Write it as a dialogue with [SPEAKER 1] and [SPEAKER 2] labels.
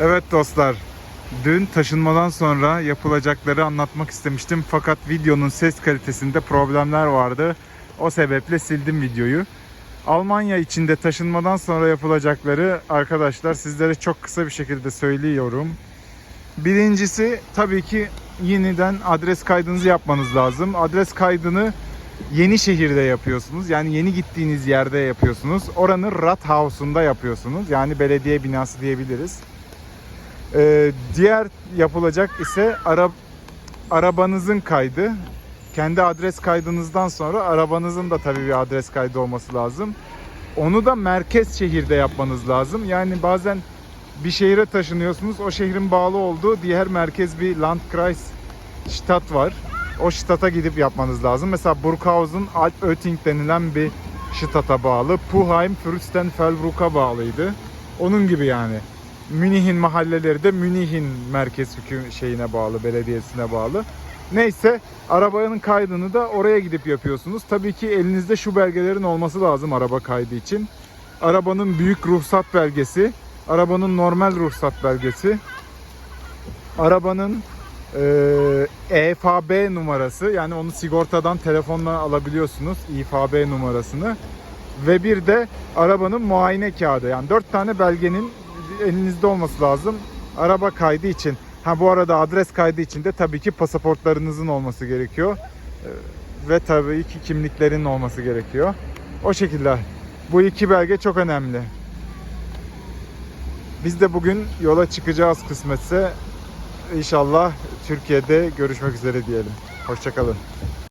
[SPEAKER 1] Evet dostlar, dün taşınmadan sonra yapılacakları anlatmak istemiştim fakat videonun ses kalitesinde problemler vardı. O sebeple sildim videoyu. Almanya içinde taşınmadan sonra yapılacakları arkadaşlar sizlere çok kısa bir şekilde söylüyorum. Birincisi tabii ki yeniden adres kaydınızı yapmanız lazım. Adres kaydını yeni şehirde yapıyorsunuz. Yani yeni gittiğiniz yerde yapıyorsunuz. Oranın Rathausu'nda yapıyorsunuz. Yani belediye binası diyebiliriz. Ee, diğer yapılacak ise ara, arabanızın kaydı. Kendi adres kaydınızdan sonra arabanızın da tabii bir adres kaydı olması lazım. Onu da merkez şehirde yapmanız lazım. Yani bazen bir şehire taşınıyorsunuz. O şehrin bağlı olduğu diğer merkez bir Landkreis Stadt var. O Stadt'a gidip yapmanız lazım. Mesela Burghausen Alp-Ötting denilen bir Stadt'a bağlı. Puheim Fürstenfeldbruck'a bağlıydı. Onun gibi yani. Münih'in mahalleleri de Münih'in merkez hüküm şeyine bağlı, belediyesine bağlı. Neyse arabanın kaydını da oraya gidip yapıyorsunuz. Tabii ki elinizde şu belgelerin olması lazım araba kaydı için. Arabanın büyük ruhsat belgesi, arabanın normal ruhsat belgesi, arabanın eee EFB numarası yani onu sigortadan telefonla alabiliyorsunuz İFB numarasını ve bir de arabanın muayene kağıdı yani dört tane belgenin elinizde olması lazım araba kaydı için. Ha bu arada adres kaydı için de tabii ki pasaportlarınızın olması gerekiyor Ee, ve tabii ki kimliklerin olması gerekiyor. O şekilde bu iki belge çok önemli. Biz de bugün yola çıkacağız kısmetse. İnşallah Türkiye'de görüşmek üzere diyelim. Hoşçakalın.